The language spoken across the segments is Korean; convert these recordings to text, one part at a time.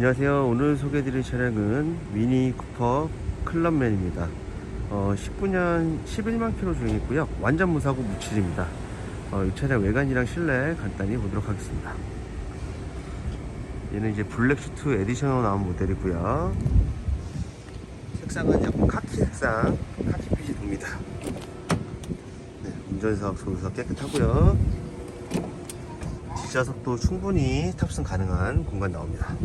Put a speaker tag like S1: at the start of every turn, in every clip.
S1: 안녕하세요. 오늘 소개해드릴 차량은 미니 쿠퍼 클럽맨입니다. 어, 19년 11만 킬로 중이고요. 완전 무사고 무칠입니다. 어, 이 차량 외관이랑 실내 간단히 보도록 하겠습니다. 얘는 이제 블랙 슈트 에디션으로 나온 모델이고요. 색상은 약간 카키 색상, 카키빛이 돕니다. 네, 운전석, 조수석 깨끗하고요. 뒷좌석도 충분히 탑승 가능한 공간 나옵니다.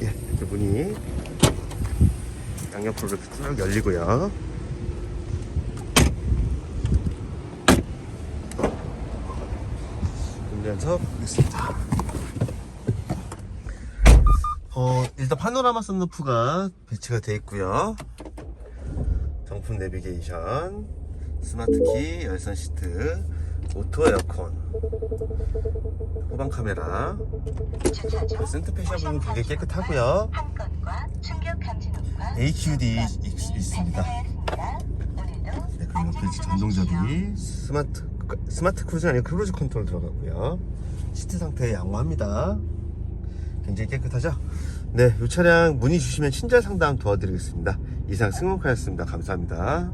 S1: 예, 이렇게 문이 양옆으로 이렇게 쭉 열리고요. 운전석 있습니다. 어, 일단 파노라마 썬루프가 배치가 되어 있고요. 정품 내비게이션, 스마트 키, 열선 시트, 오토 에어컨, 카메라, 센터페시아 부분 굉장히 깨끗하고요. AQD 있- 있습니다. 네, 그리고 옆에 전동접이 스마트 스마트 크루즈 아니고 크루즈 컨트롤 들어가고요. 시트 상태 양호합니다. 굉장히 깨끗하죠? 네, 이 차량 문의 주시면 친절 상담 도와드리겠습니다. 이상 승용카였습니다. 감사합니다.